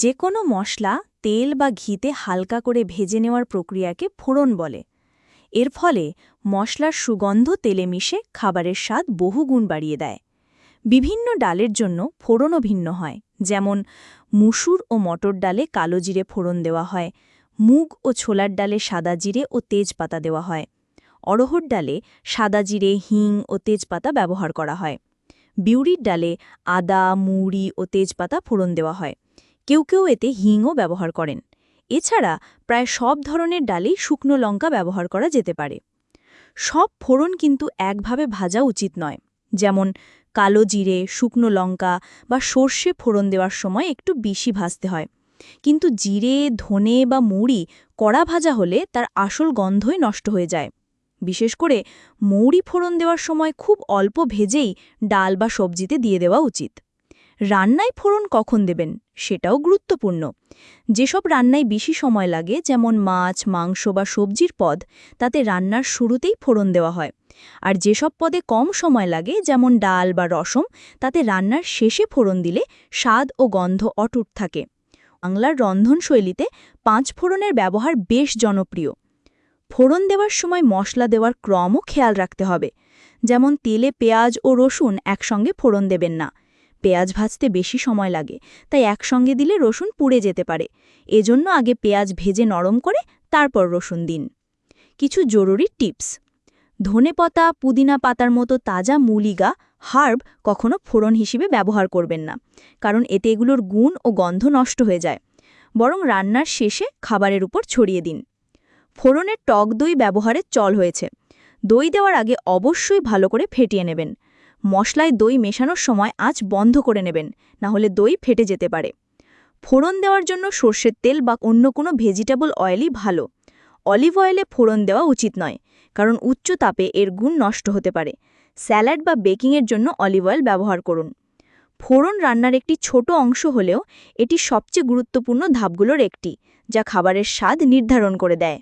যে কোনো মশলা তেল বা ঘিতে হালকা করে ভেজে নেওয়ার প্রক্রিয়াকে ফোড়ন বলে। এর ফলে মশলার সুগন্ধ তেলে মিশে খাবারের স্বাদ বহুগুণ বাড়িয়ে দেয়। বিভিন্ন ডালের জন্য ফোড়নও ভিন্ন হয়, যেমন মুসুর ও মটর ডালে কালো জিরে ফোড়ন দেওয়া হয়, মুগ ও ছোলার ডালে সাদা জিরে ও তেজপাতা দেওয়া হয়, অড়হর ডালে সাদা জিরে, হিং ও তেজপাতা ব্যবহার করা হয়, বিউরির ডালে আদা, মুড়ি ও তেজপাতা ফোড়ন দেওয়া হয়। কেউ কেউ এতে হিংও ব্যবহার করেন। এছাড়া প্রায় সব ধরনের ডালেই শুকনো লঙ্কা ব্যবহার করা যেতে পারে। সব ফোড়ন কিন্তু একভাবে ভাজা উচিত নয়। যেমন কালো জিরে, শুকনো লঙ্কা বা সর্ষে ফোড়ন দেওয়ার সময় একটু বেশি ভাজতে হয়। কিন্তু জিরে, ধনে বা মুড়ি কড়া ভাজা হলে তার আসল গন্ধই নষ্ট হয়ে যায়। বিশেষ করে মৌরি ফোড়ন দেওয়ার সময় খুব অল্প ভেজেই ডাল বা সবজিতে দিয়ে দেওয়া উচিত। রান্নায় ফোড়ন কখন দেবেন সেটাও গুরুত্বপূর্ণ। যেসব রান্নায় বেশি সময় লাগে, যেমন মাছ, মাংস বা সবজির পদ, তাতে রান্নার শুরুতেই ফোড়ন দেওয়া হয়। আর যেসব পদে কম সময় লাগে, যেমন ডাল বা রসম তাতে রান্নার শেষে ফোড়ন দিলে স্বাদ ও গন্ধ অটুট থাকে। বাংলার রন্ধনশৈলীতে পাঁচ ফোড়নের ব্যবহার বেশ জনপ্রিয়। ফোড়ন দেওয়ার সময় মশলা দেওয়ার ক্রমও খেয়াল রাখতে হবে। যেমন তেলে পেঁয়াজ ও রসুন একসঙ্গে ফোড়ন দেবেন না। পেঁয়াজ ভাজতে বেশি সময় লাগে, তাই একসঙ্গে দিলে রসুন পুড়ে যেতে পারে। এজন্য আগে পেঁয়াজ ভেজে নরম করে তারপর রসুন দিন। কিছু জরুরি টিপস। ধনে পাতা, পুদিনা পাতার মতো তাজা মূলিগা, হার্ব কখনো ফোড়ন হিসেবে ব্যবহার করবেন না, কারণ এতে এগুলোর গুণ ও গন্ধ নষ্ট হয়ে যায়। বরং রান্নার শেষে খাবারের উপর ছড়িয়ে দিন। ফোড়নের টক দই ব্যবহারের চল হয়েছে। দই দেওয়ার আগে অবশ্যই ভালো করে ফেটিয়ে নেবেন। মশলায় দই মেশানোর সময় আঁচ বন্ধ করে নেবেন না হলে দই ফেটে যেতে পারে। ফোড়ন দেওয়ার জন্য সর্ষের তেল বা অন্য কোনো ভেজিটেবল অয়েলই ভালো। অলিভ অয়েলে ফোড়ন দেওয়া উচিত নয়, কারণ উচ্চ তাপে এর গুণ নষ্ট হতে পারে। স্যালাড বা বেকিংয়ের জন্য অলিভ অয়েল ব্যবহার করুন। ফোড়ন রান্নার একটি ছোট অংশ হলেও এটি সবচেয়ে গুরুত্বপূর্ণ ধাপগুলোর একটি, যা খাবারের স্বাদ নির্ধারণ করে দেয়।